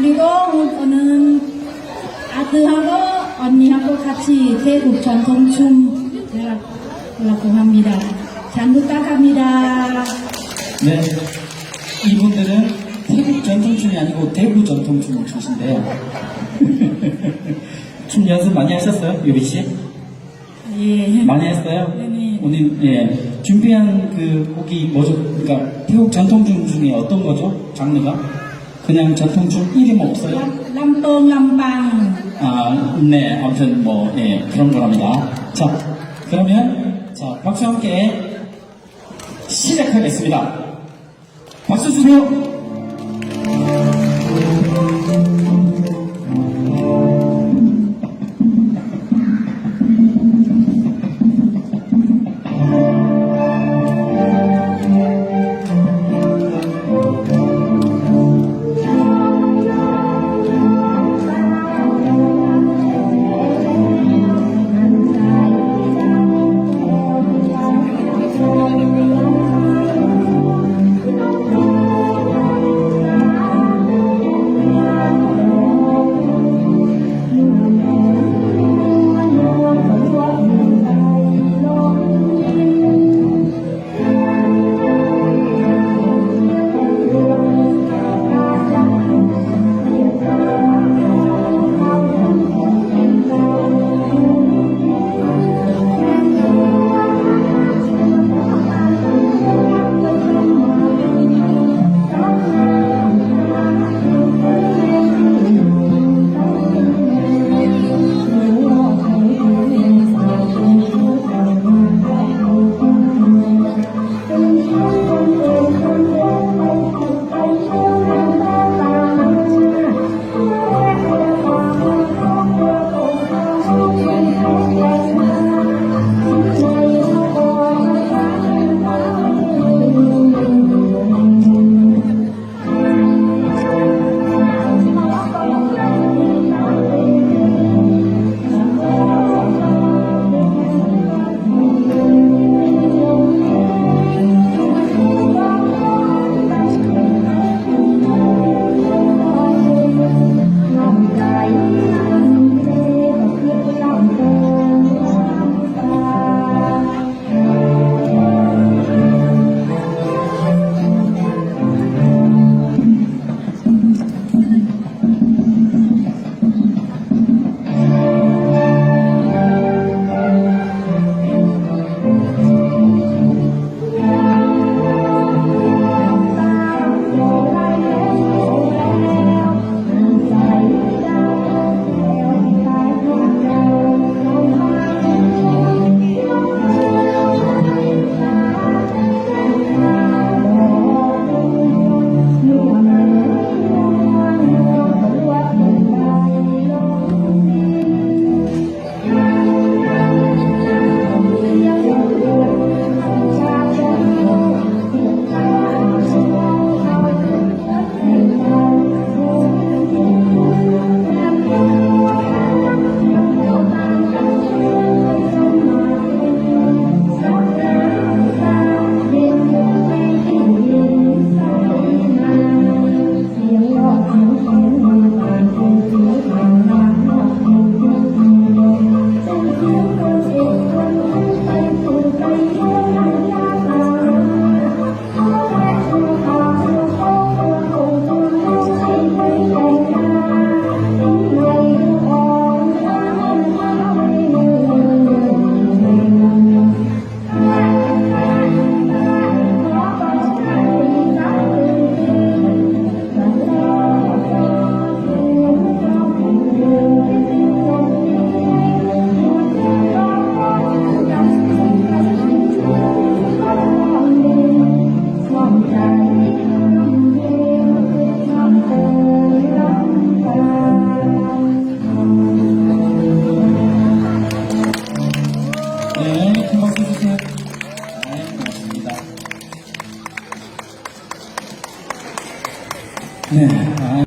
그리고 오늘 아들하고 언니하고 같이 태국 전통춤 하려고 합니다. 잘 부탁합니다. 네. 이분들은 태국 전통춤이 아니고 대구 전통춤을 추신대요. 춤 연습 많이 하셨어요, 유리 씨? 예. 많이 했어요? 네네. 오늘 예 준비한 그 곡이 뭐죠? 그러니까 태국 전통춤 중에 어떤 거죠? 장르가? 그냥 전통춤 이름 없어요? 람뽕, 람빵. 아, 네. 아무튼 뭐, 예, 그런 거랍니다. 자, 그러면, 자, 박수 함께 시작하겠습니다. 박수 주세요. 네, 큰 박수 주세요. 네, 고맙습니다. 네. 아.